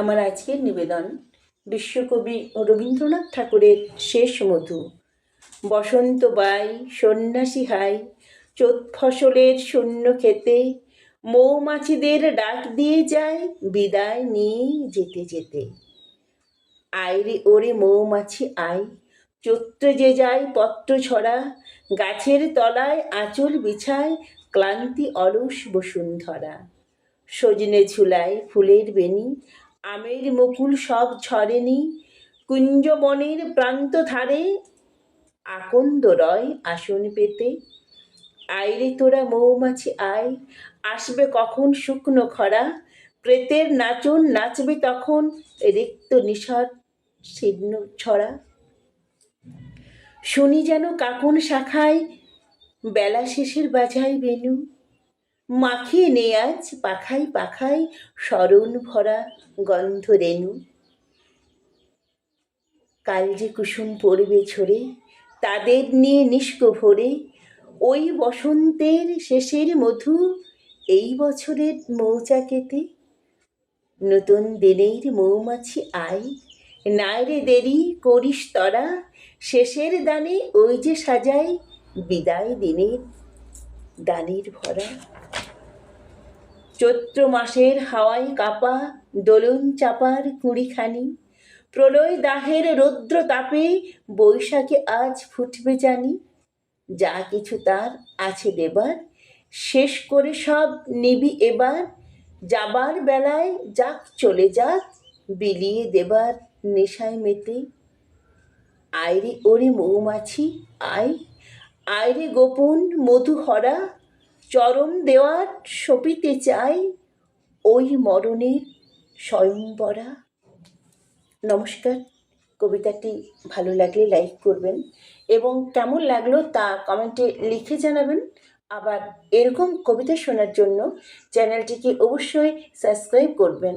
আমার আজকের নিবেদন বিশ্বকবি রবীন্দ্রনাথ ঠাকুরের শেষ মধু। বসন্ত বাই, সন্ন্যাসী হাই, চোত ফসলের শূন্য খেতে মৌমাছিদের ডাক দিয়ে যায় বিদায় নিয়ে যেতে যেতে। আয়রে ওরে মৌমাছি আয়, চৈত্র যে যায় পত্র ছড়া, গাছের তলায় আঁচল বিছায়, ক্লান্তি অলস বসুন্ধরা। সজনে ঝুলায় ফুলের বেনি আমের মুকুল সব ঝরেনি, কুঞ্জবনের প্রান্ত ধারে আকন্দ রয় আসন পেতে। আইরে তোরা মৌমাছি আয়, আসবে কখন শুকনো খরা? প্রেতের নাচন নাচবে তখন রিক্ত নিশার ছিন্ন ছড়া। শুনি যেন কাকন শাখায়, বেলা শেষের বাজায় বেনু। মাখিয়ে নে আজ পাখাই পাখাই স্মরণ ভরা গন্ধ রেণু। কাল যে কুসুম পড়বে ঝরে, তাদের নিয়ে নিষ্ক ভরে, ওই বসন্তের শেষের মধু এই বছরের মৌচাকেতে। নতুন দিনের মৌমাছি আয় নাইরে দেরি করিস তরা, শেষের দানে ওই যে সাজায় বিদায় দিনের দানের ভরা। চৈত্র মাসের হাওয়ায় কাপা দোলন চাপার কুড়িখানি, প্রলয় দাহের রৌদ্র তাপে বৈশাখে আজ ফুটবে জানি। যা কিছু তার আছে দেবার, শেষ করে সব নিবি এবার। যাবার বেলায় যাক চলে যাক, বিলিয়ে দেবার নেশায় মেতে। আয়রে ওরে মৌমাছি, আয় আয়রে গোপন মধু হরা চরম দেওয়ার সপিতে চাই ওই মরণের স্বয়ংবরা নমস্কার, কবিতাটি ভালো লাগলে লাইক করবেন এবং কেমন লাগল তা কমেন্টে লিখে জানাবেন। আবার এরকম কবিতা শোনার জন্য চ্যানেলটিকে অবশ্যই সাবস্ক্রাইব করবেন।